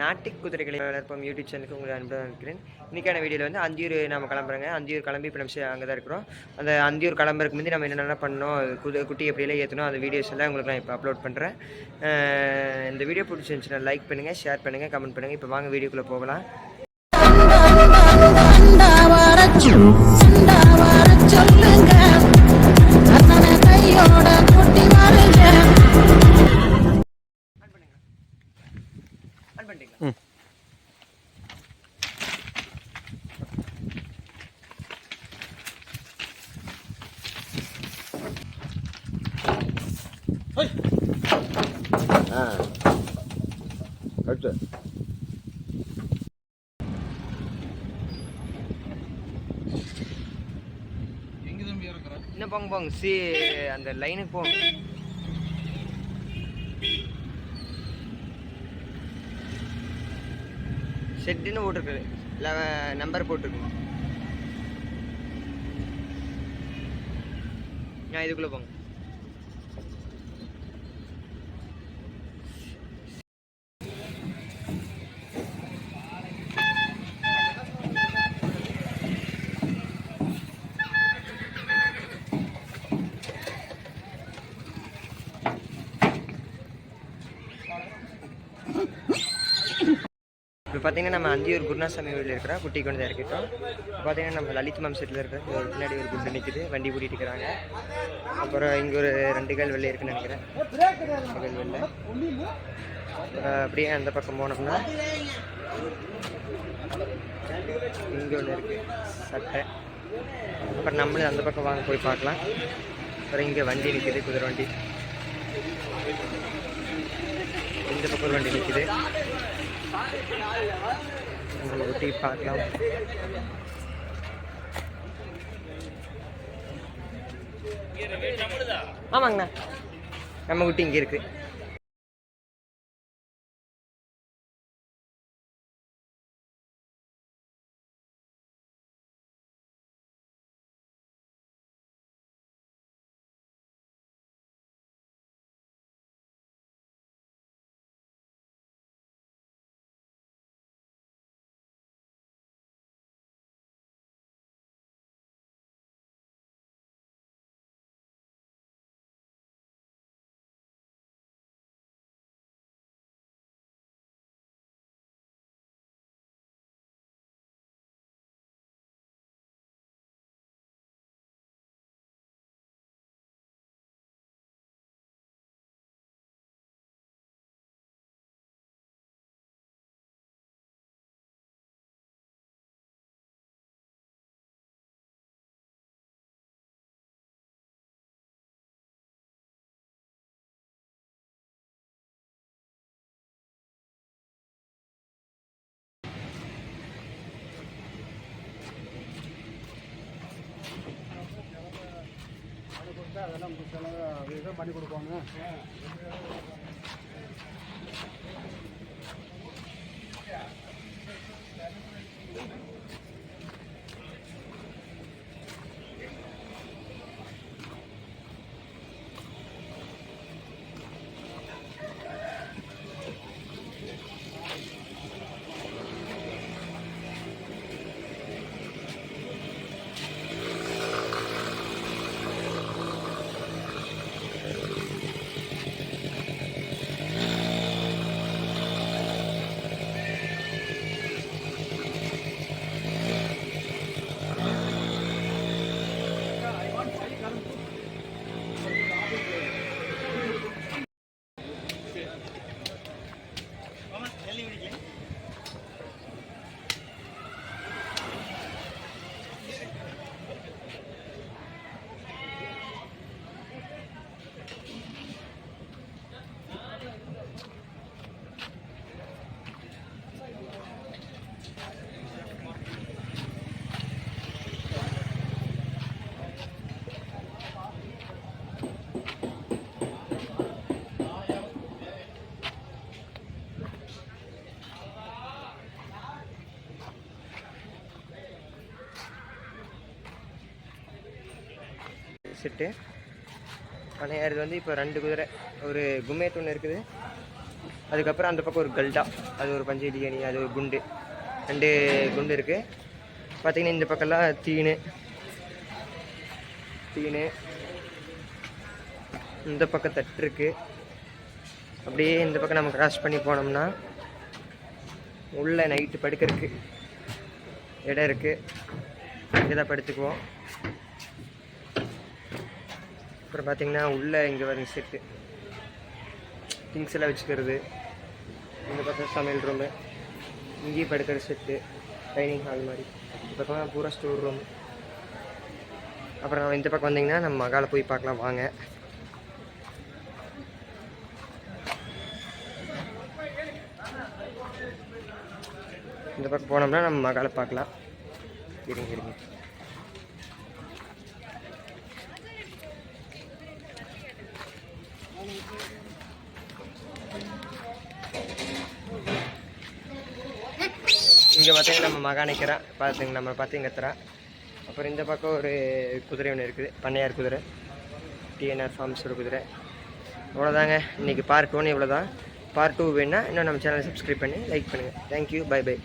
நாட்டு குதிரைகளை வளர்ப்போம் யூடியூப் சேனலுக்கு உங்களை அன்புடன் இருக்கிறேன் இன்றைக்கான வீடியோவில் வந்து அந்தியூர் நம்ம கிளம்புறங்க. அந்தியூர் கிளம்பி இப்போ நம்ம அங்கே தான் இருக்கிறோம். அந்த அந்தியூர் கிளம்புறதுக்கு முந்தி நம்ம என்னென்ன பண்ணோம் குது குட்டி எப்படியெல்லாம் ஏற்றணும் அந்த வீடியோஸ் எல்லாம் உங்களுக்கு நான் இப்போ அப்லோட் பண்ணுறேன் இந்த வீடியோ பிடிச்சிருந்துச்சுன்னா லைக் பண்ணுங்கள் ஷேர் பண்ணுங்கள் கமெண்ட் பண்ணுங்கள் இப்போ வாங்க வீடியோக்குள்ளே போகலாம். சொல்லுங்க. ஆ. கட்டு. இன்னும் போங்க போங்க? சி அந்த லைனுக்கு போங்க ஷெட்டுன்னு போட்டிருக்கு நம்பர் போட்டிருக்கு நான் இதுக்குள்ளே போங்க. இப்போ பார்த்தீங்கன்னா நம்ம அந்தியூர் குருணாசாமி கோயில் இருக்கிற குட்டி கொண்டு தான் இருக்கட்டும். இப்போ பார்த்தீங்கன்னா நம்ம லலித் மாம் செட்டில் இருக்கிற ஒரு பின்னாடி ஒரு குண்டு நிற்குது வண்டி கூட்டிகிட்டு இருக்கிறாங்க. அப்புறம் இங்கே ஒரு ரெண்டு கால் வெள்ளை இருக்குன்னு நினைக்கிறேன். வெளில வெள்ளை. அப்புறம் அப்படியே அந்த பக்கம் போனோம்னா இங்கே ஒன்று இருக்குது சட்டை. அப்புறம் நம்மளும் அந்த பக்கம் வாங்க போய் பார்க்கலாம். அப்புறம் இங்கே வண்டி நிற்குது குதிரை வண்டி. இந்த பக்கம் ஒரு வண்டி நிற்குது நம்ம ஊட்டி பார்க்கலாம். ஆமாங்கண்ணா. நம்ம ஊட்டி இங்கே இருக்கு பண்ணி கொடுப்பாங்க செட்டு ஆனால் இது வந்து இப்போ ரெண்டு குதிரை ஒரு கும்மேத் ஒன்று இருக்குது. அதுக்கப்புறம் அந்த பக்கம் ஒரு கல்டா அது ஒரு பஞ்சு பிரியாணி அது ஒரு குண்டு. ரெண்டு குண்டு இருக்குது பார்த்தீங்கன்னா இந்த பக்கம்லாம் தீனு தீனு. இந்த பக்கம் தட்டு இருக்குது அப்படியே இந்த பக்கம் நம்ம கிராஸ் பண்ணி போனோம்னா உள்ளே நைட்டு படுக்கிறதுக்கு இடம் இருக்குது இங்கே தான் படுத்துக்குவோம். அப்புறம் பார்த்தீங்கன்னா உள்ளே இங்கே வரும் செட்டு திங்ஸ் எல்லாம் வச்சுக்கிறது. இந்த பக்கம் சமையல் ரூமு இங்கேயும் படுக்கிற செட்டு டைனிங் ஹால் மாதிரி. இந்த பக்கம் பூரா ஸ்டோர் ரூம் அப்புறம் இந்த பக்கம் வந்தீங்கன்னா நம்ம மகால போய் பார்க்கலாம் வாங்க. இந்த பக்கம் போனோம்னா நம்ம மகால பார்க்கலாம். இருங்க இருங்க. இங்கே பார்த்தீங்கன்னா நம்ம மகா நிற்கிறான் பார்த்துங்க நம்ம பார்த்து இங்கே அப்புறம் இந்த பக்கம் ஒரு குதிரை ஒன்று இருக்குது. பண்ணையார் குதிரை டிஎன்ஆர் ஃபார்ம்ஸோட குதிரை. அவ்வளோதாங்க இன்றைக்கி பார்ட் ஒன் இவ்வளோ தான் பார்ட் டூ வேணால் இன்னும் நம்ம சேனலை சப்ஸ்கிரைப் பண்ணி லைக் பண்ணுங்கள் தேங்க்யூ பை பை